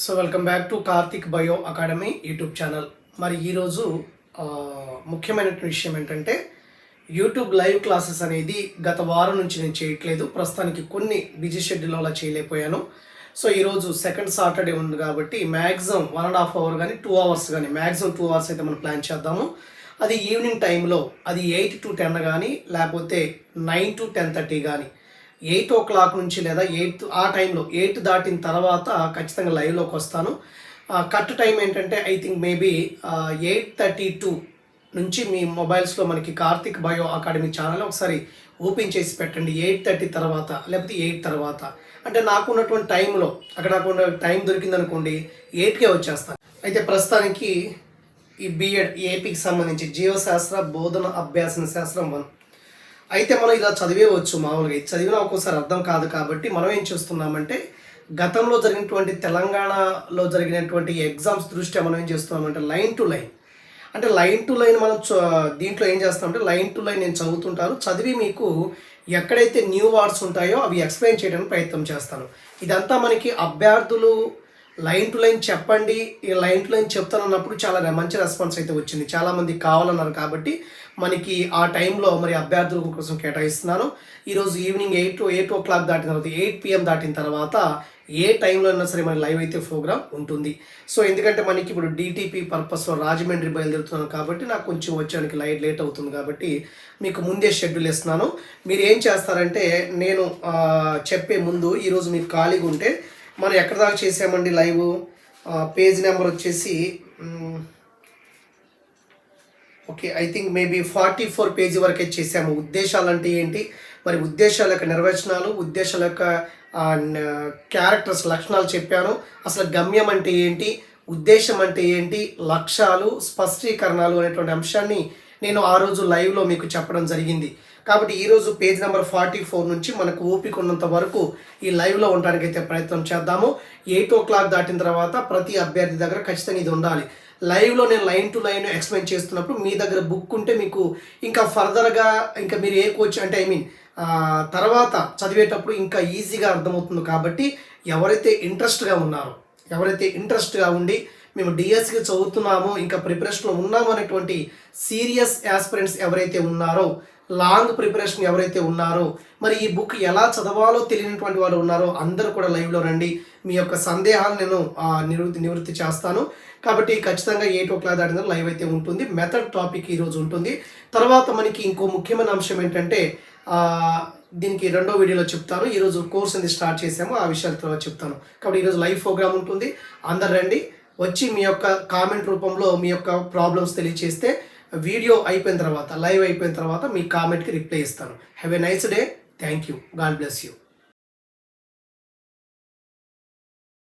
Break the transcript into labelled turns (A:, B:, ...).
A: So welcome back to Karthik bio academy YouTube channel. మరి ఈరోజు ముఖ్యమైన విషయం ఏంటంటే యూట్యూబ్ లైవ్ క్లాసెస్ అనేది గత వారం నుంచి నేను చేయట్లేదు. ప్రస్తుతానికి కొన్ని బిజీ షెడ్యూల్ అలా చేయలేకపోయాను. సో ఈరోజు సెకండ్ సాటర్డే ఉంది కాబట్టి maximum one and half hour కానీ టూ అవర్స్ కానీ మ్యాక్సిమం టూ అవర్స్ అయితే మనం ప్లాన్ చేద్దాము. అది ఈవినింగ్ టైంలో అది ఎయిట్ టు టెన్ కానీ లేకపోతే నైన్ టు టెన్ థర్టీ కానీ ఎయిట్ ఓ క్లాక్ నుంచి లేదా ఎయిట్ ఆ టైంలో ఎయిట్ దాటిన తర్వాత ఖచ్చితంగా లైవ్లోకి వస్తాను. కట్ టైం ఏంటంటే I think maybe eight thirty to నుంచి మీ మొబైల్స్లో మనకి కార్తిక్ బయో అకాడమీ ఛానల్ ఒకసారి ఓపెన్ చేసి పెట్టండి. ఎయిట్ థర్టీ తర్వాత లేకపోతే ఎయిట్ తర్వాత. అంటే నాకు ఉన్నటువంటి టైంలో అక్కడ నాకు ఉన్న టైం దొరికిందనుకోండి ఎయిట్కే వచ్చేస్తాను. అయితే ప్రస్తుతానికి ఈ బిఎడ్ ఏపీకి సంబంధించి జీవశాస్త్ర బోధన అభ్యాసన శాస్త్రం వన్. అయితే మనం ఇలా చదివేవచ్చు మామూలుగా. ఇది చదివినా ఒక్కోసారి అర్థం కాదు కాబట్టి మనం ఏం చేస్తున్నామంటే గతంలో జరిగినటువంటి తెలంగాణలో జరిగినటువంటి ఎగ్జామ్స్ దృష్ట్యా మనం ఏం చేస్తున్నామంటే లైన్ టు లైన్. అంటే లైన్ టు లైన్ మనం చ- దీంట్లో ఏం చేస్తామంటే లైన్ టు లైన్ నేను చదువుతుంటాను. చదివి మీకు ఎక్కడైతే న్యూ వార్డ్స్ ఉంటాయో అవి ఎక్స్ప్లెయిన్ చేయడానికి ప్రయత్నం చేస్తాను. ఇదంతా మనకి అభ్యర్థులు లైన్ టు లైన్ చెప్పండి. ఈ లైన్ టు లైన్ చెప్తానన్నప్పుడు చాలా మంచి రెస్పాన్స్ అయితే వచ్చింది. చాలామంది కావాలన్నారు కాబట్టి మనకి ఆ టైంలో మరి అభ్యర్థుల కోసం కేటాయిస్తున్నాను. ఈరోజు evening eight eight o'clock దాటిన తర్వాత ఎయిట్ పిఎం దాటిన తర్వాత ఏ టైంలో అయినా సరే మన లైవ్ అయితే ప్రోగ్రామ్ ఉంటుంది. సో ఎందుకంటే మనకి ఇప్పుడు డీటీపీ పర్పస్లో రాజమండ్రి బయలుదేరుతున్నాను కాబట్టి నాకు కొంచెం వచ్చడానికి లైట్ లేట్ అవుతుంది కాబట్టి మీకు ముందే షెడ్యూల్ ఇస్తున్నాను. మీరు ఏం చేస్తారంటే నేను చెప్పే ముందు ఈరోజు మీరు ఖాళీగా ఉంటే మనం ఎక్కడ దాకా చేసామండి లైవ్? పేజ్ నెంబర్ వచ్చేసి okay I think maybe forty four page వరకే చేసాము. ఉద్దేశాలు అంటే ఏంటి? మరి ఉద్దేశాల యొక్క నిర్వచనాలు ఉద్దేశాల యొక్క క్యారెక్టర్స్ లక్షణాలు చెప్పాను. అసలు గమ్యం అంటే ఏంటి? ఉద్దేశం అంటే ఏంటి? లక్ష్యాలు స్పష్టీకరణలు అనేటువంటి అంశాన్ని నేను ఆ రోజు లైవ్లో మీకు చెప్పడం జరిగింది. కాబట్టి ఈరోజు పేజ్ నెంబర్ ఫార్టీ ఫోర్ నుంచి మనకు ఓపిక ఉన్నంత వరకు ఈ లైవ్లో ఉండడానికైతే ప్రయత్నం చేద్దాము. ఎయిట్ ఓ క్లాక్ దాటిన తర్వాత ప్రతి అభ్యర్థి దగ్గర ఖచ్చితంగా ఇది ఉండాలి. లైవ్లో నేను లైన్ టు లైన్ ఎక్స్ప్లెయిన్ చేస్తున్నప్పుడు మీ దగ్గర బుక్ ఉంటే మీకు ఇంకా ఫర్దర్గా ఇంకా మీరు ఏ కోచ్ అంటే ఐ మీన్ తర్వాత చదివేటప్పుడు ఇంకా ఈజీగా అర్థమవుతుంది కాబట్టి ఎవరైతే ఇంట్రెస్ట్గా ఉన్నారో ఎవరైతే ఇంట్రెస్ట్గా ఉండి మేము డిఎస్సి చదువుతున్నాము ఇంకా ప్రిపరేషన్లో ఉన్నాము అనేటువంటి సీరియస్ యాస్పిరెంట్స్ ఎవరైతే ఉన్నారో లాంగ్ ప్రిపరేషన్ ఎవరైతే ఉన్నారో మరి ఈ బుక్ ఎలా చదవాలో తెలియనటువంటి వాళ్ళు ఉన్నారో అందరూ కూడా లైవ్లో రండి. మీ యొక్క సందేహాలు నేను నివృత్తి నివృత్తి చేస్తాను. కాబట్టి ఖచ్చితంగా ఎయిట్ ఓ క్లాక్ దాటిన లైవ్ అయితే ఉంటుంది. మెథడ్ టాపిక్ ఈరోజు ఉంటుంది. తర్వాత మనకి ఇంకో ముఖ్యమైన అంశం ఏంటంటే దీనికి రెండో వీడియోలో చెప్తాను. ఈరోజు కోర్స్ అనేది స్టార్ట్ చేసాము ఆ విషయాల తర్వాత చెప్తాను. కాబట్టి ఈరోజు లైవ్ ప్రోగ్రామ్ ఉంటుంది. అందరు రండి. వచ్చి మీ యొక్క కామెంట్ రూపంలో మీ యొక్క ప్రాబ్లమ్స్ తెలియచేస్తే వీడియో అయిపోయిన తర్వాత లైవ్ అయిపోయిన తర్వాత మీ కామెంట్కి రిప్లై ఇస్తాను. Have a nice day thank you God bless you